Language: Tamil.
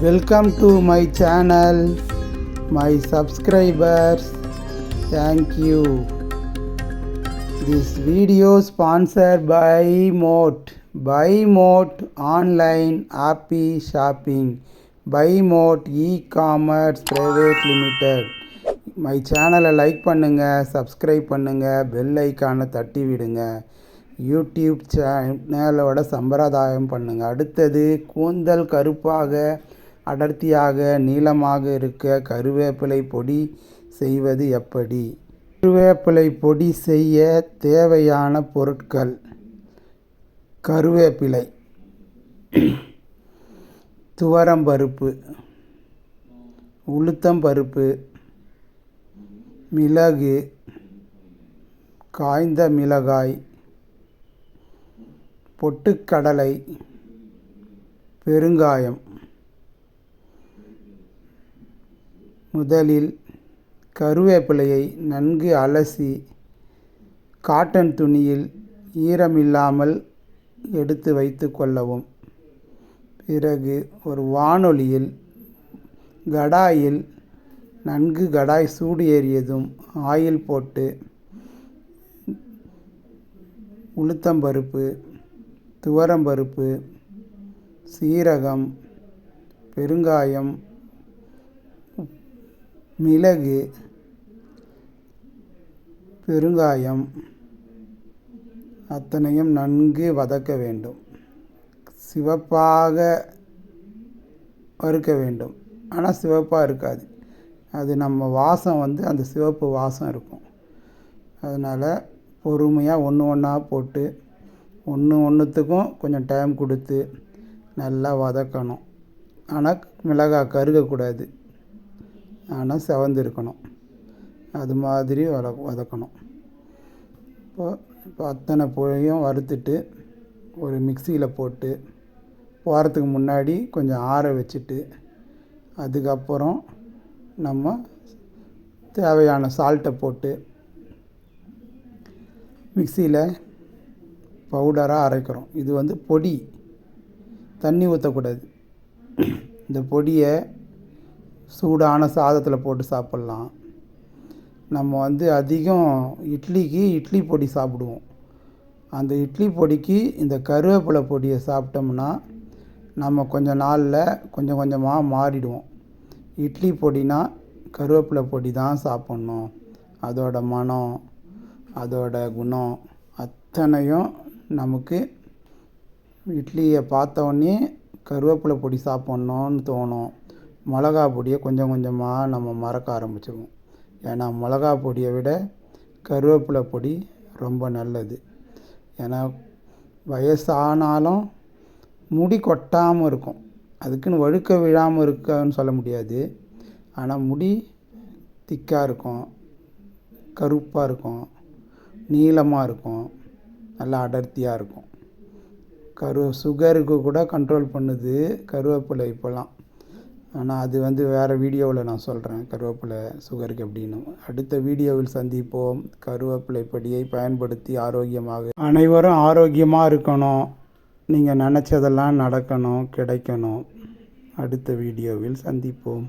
Welcome to my channel my subscribers thank you this video sponsor by mod by mod online happy shopping by mod e commerce private limited my சேனலை லைக் பண்ணுங்கள் சப்ஸ்கிரைப் பண்ணுங்கள் பெல் ஐக்கானை தட்டி விடுங்க யூடியூப் சேனலோட சம்பிரதாயம் பண்ணுங்கள் அடுத்தது கூந்தல் கருப்பாக அடர்த்தியாக நீளமாக இருக்க கருவேப்பிலை பொடி செய்வது எப்படி? கருவேப்பிலை பொடி செய்ய தேவையான பொருட்கள். கருவேப்பிலை. துவரம்பருப்பு உளுத்தம்பருப்பு மிளகு. காய்ந்த மிளகாய். பொட்டுக்கடலை. பெருங்காயம். முதலில் கருவேப்பிலையை நன்கு அலசி காட்டன் துணியில் ஈரமில்லாமல் எடுத்து வைத்து கொள்ளவும். பிறகு ஒரு வானொலியில் கடாயில் நன்கு கடாய் சூடு ஏறியதும் ஆயில் போட்டு உளுத்தம்பருப்பு துவரம்பருப்பு சீரகம் பெருங்காயம் மிளகு பெருங்காயம் அத்தனையும் நன்கு வதக்க வேண்டும். சிவப்பாக வறுக்க வேண்டும். ஆனால் சிவப்பாக இருக்காது. அது நம்ம வாசம் வந்து அந்த சிவப்பு வாசம் இருக்கும். அதனால் பொறுமையாக ஒன்று ஒன்றா போட்டு ஒன்று ஒன்றுத்துக்கும் கொஞ்சம் டைம் கொடுத்து நல்லா வதக்கணும். ஆனால் மிளகாய் கருகக்கூடாது. ஆனால் செவந்திருக்கணும். அது மாதிரி வத வதக்கணும். இப்போ இப்போ அத்தனை புழையும் வறுத்துட்டு ஒரு மிக்சியில் போட்டு போகிறதுக்கு முன்னாடி கொஞ்சம் ஆற வச்சுட்டு அதுக்கப்புறம் நம்ம தேவையான சால்ட்டை போட்டு மிக்சியில் பவுடராக அரைக்கிறோம். இது வந்து பொடி. தண்ணி ஊற்றக்கூடாது இந்த பொடியை சூடான சாதத்தில் போட்டு சாப்பிட்லாம். நம்ம வந்து அதிகம் இட்லிக்கு இட்லி பொடி சாப்பிடுவோம். அந்த இட்லி பொடிக்கு இந்த கருவேப்பிலை பொடியை சாப்பிட்டோம்னா நம்ம கொஞ்சம் நாளில் கொஞ்சம் கொஞ்சமாக மாறிடுவோம். இட்லி பொடினா கருவேப்பிலை பொடி தான் சாப்பிட்ணும். அதோட மனம் அதோட குணம் அத்தனையும் நமக்கு இட்லியை பார்த்தோன்னே கருவேப்பிலை பொடி சாப்பிட்ணுன்னு தோணும். மிளகா பொடியை கொஞ்சம் கொஞ்சமாக நம்ம மறக்க ஆரம்பிச்சிடுவோம் ஏன்னா மிளகா பொடியை விட கருவேப்பிலை பொடி ரொம்ப நல்லது. ஏன்னா வயசானாலும் முடி கொட்டாமல் இருக்கும். அதுக்குன்னு வழுக்க விழாமல் இருக்கான்னு சொல்ல முடியாது. ஆனால் முடி திக்காக இருக்கும் கருப்பாக இருக்கும் நீளமாக இருக்கும் நல்லா அடர்த்தியாக இருக்கும். கரு சுகருக்கு கூட கண்ட்ரோல் பண்ணுது கருவேப்பிலை இப்போல்லாம் ஆனால் அது வந்து வேறு வீடியோவில் நான் சொல்கிறேன் கருவேப்பிலை சுகருக்கு எப்படின்னு அடுத்த வீடியோவில் சந்திப்போம். கருவேப்பிலை படியை பயன்படுத்தி ஆரோக்கியமாக அனைவரும் ஆரோக்கியமாக இருக்கணும். நீங்கள் நினச்சதெல்லாம் நடக்கணும் கிடைக்கணும். அடுத்த வீடியோவில் சந்திப்போம்.